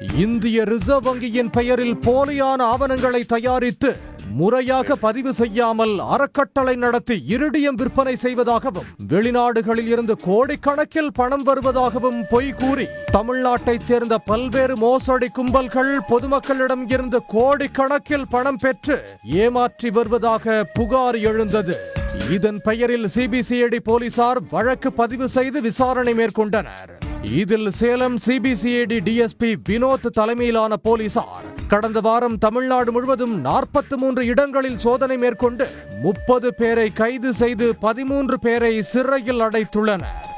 இந்திய ரிசர்வ் வங்கியின் பெயரில் போலியான ஆவணங்களை தயாரித்து முறையாக பதிவு செய்யாமல் அறக்கட்டளை நடத்தி இருடியம் விற்பனை செய்வதாகவும் வெளிநாடுகளில் இருந்து கோடிக்கணக்கில் பணம் வருவதாகவும் பொய் கூறி தமிழ்நாட்டைச் சேர்ந்த பல்வேறு மோசடி கும்பல்கள் பொதுமக்களிடம் இருந்து கோடிக்கணக்கில் பணம் பெற்று ஏமாற்றி வருவதாக புகார் எழுந்தது. இதன் பெயரில் சிபிசிஐடி போலீசார் வழக்கு பதிவு செய்து விசாரணை மேற்கொண்டனர். இதில் சேலம் சிபிசிஐடி டிஎஸ்பி வினோத் தலைமையிலான போலீசார் கடந்த வாரம் தமிழ்நாடு முழுவதும் நாற்பத்தி மூன்று இடங்களில் சோதனை மேற்கொண்டு முப்பது பேரை கைது செய்து பதிமூன்று பேரை சிறையில் அடைத்துள்ளனர்.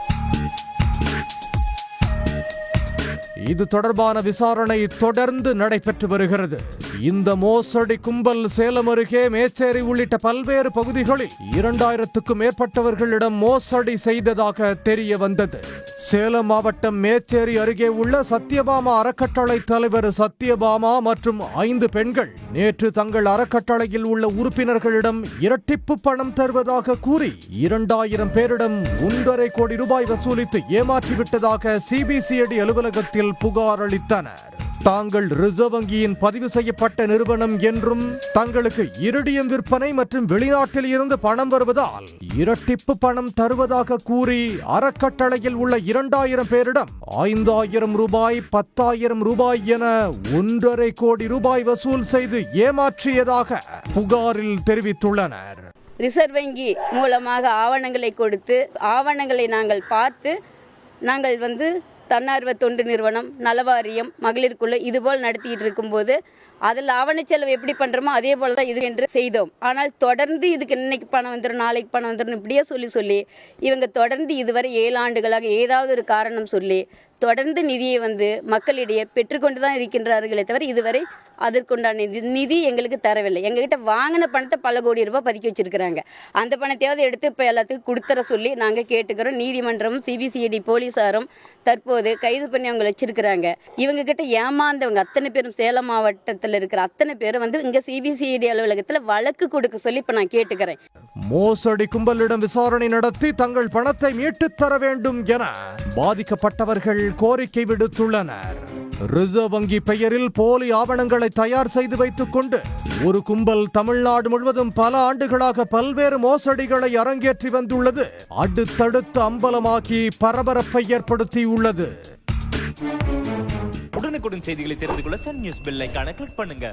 இது தொடர்பான விசாரணை தொடர்ந்து நடைபெற்று வருகிறது. இந்த மோசடி கும்பல் சேலம் அருகே மேச்சேரி உள்ளிட்ட பல்வேறு பகுதிகளில் இரண்டாயிரத்துக்கும் மேற்பட்டவர்களிடம் மோசடி செய்ததாக தெரிய வந்தது. சேலம் மாவட்டம் மேச்சேரி அருகே உள்ள சத்யபாமா அறக்கட்டளை தலைவர் சத்யபாமா மற்றும் ஐந்து பெண்கள் நேற்று தங்கள் அறக்கட்டளையில் உள்ள உறுப்பினர்களிடம் இரட்டிப்பு பணம் தருவதாக கூறி இரண்டாயிரம் பேரிடம் ஒன்றரை கோடி ரூபாய் வசூலித்து ஏமாற்றிவிட்டதாக சிபிசிஐடி அலுவலகத்தில் புகார் அளித்தனர். தாங்கள் ரிசர்வ் வங்கியின் பதிவு செய்யப்பட்ட நிறுவனம் என்றும் தங்களுக்கு இருடியம் விற்பனை மற்றும் வெளிநாட்டில் இருந்து பணம் வருவதால் இரட்டிப்பு பணம் தருவதாக கூறி அறக்கட்டளையில் உள்ள இரண்டாயிரம் பேரிடம் ஐந்தாயிரம் ரூபாய் பத்தாயிரம் ரூபாய் என ஒன்றரை கோடி ரூபாய் வசூல் செய்து ஏமாற்றியதாக புகாரில் தெரிவித்துள்ளனர். ரிசர்வ் வங்கி மூலமாக ஆவணங்களை கொடுத்து ஆவணங்களை நாங்கள் பார்த்து நாங்கள் வந்து தன்னார்வ தொண்டு நிறுவனம் நலவாரியம் மகளிர் குழு இதுபோல் நடத்திட்டு இருக்கும்போது அதில் ஆவண செலவு எப்படி பண்ணுறோமோ அதே போல் தான் இது என்று செய்தோம். ஆனால் தொடர்ந்து இதுக்கு இன்னைக்கு பணம் வந்துடும் நாளைக்கு பணம் வந்துடும் இப்படியே சொல்லி சொல்லி இவங்க தொடர்ந்து இதுவரை ஏழு ஆண்டுகளாக ஏதாவது ஒரு காரணம் சொல்லி தொடர்ந்து நிதியை வந்து மக்களிடையே பெற்றுக்கொண்டு தான் இருக்கின்றார்களே தவிர இதுவரை அதற்குண்டான நிதி நிதி எங்களுக்கு தரவில்லை. எங்ககிட்ட வாங்கின பணத்தை பல கோடி ரூபாய் பதுக்கி வச்சிருக்கிறாங்க. அந்த பணத்தையாவது எடுத்து இப்போ எல்லாத்துக்கும் கொடுத்துற சொல்லி நாங்கள் கேட்டுக்கிறோம். நீதிமன்றமும் சிபிசிஐடி போலீஸாரும் தற்போது கைது பண்ணி அவங்களை வச்சிருக்கிறாங்க. இவங்க கிட்ட ஏமாந்தவங்க அத்தனை பேரும் சேலம் மாவட்டத்தில் இருக்கிற அத்தனை பேரும் வந்து இங்கே சிபிசிஐடி அலுவலகத்தில் வழக்கு கொடுக்க சொல்லி இப்போ நான் கேட்டுக்கிறேன். மோசடி கும்பலிடம் விசாரணை நடத்தி தங்கள் பணத்தை மீட்டுத் தர வேண்டும் என பாதிக்கப்பட்டவர்கள் கோரிக்கை விடுத்துள்ளனர். ரிசர்வ் வங்கி பெயரில் போலி ஆவணங்களை தயார் செய்து வைத்துக் கொண்டு ஒரு கும்பல் தமிழ்நாடு முழுவதும் பல ஆண்டுகளாக பல்வேறு மோசடிகளை அரங்கேற்றி வந்துள்ளது. அடுத்தடுத்து அம்பலமாக்கி பரபரப்பை ஏற்படுத்தியுள்ளது. உடனுக்குடன் செய்திகளை தெரிந்து கொள்ள சன் நியூஸ் பெல் கிளிக் பண்ணுங்க.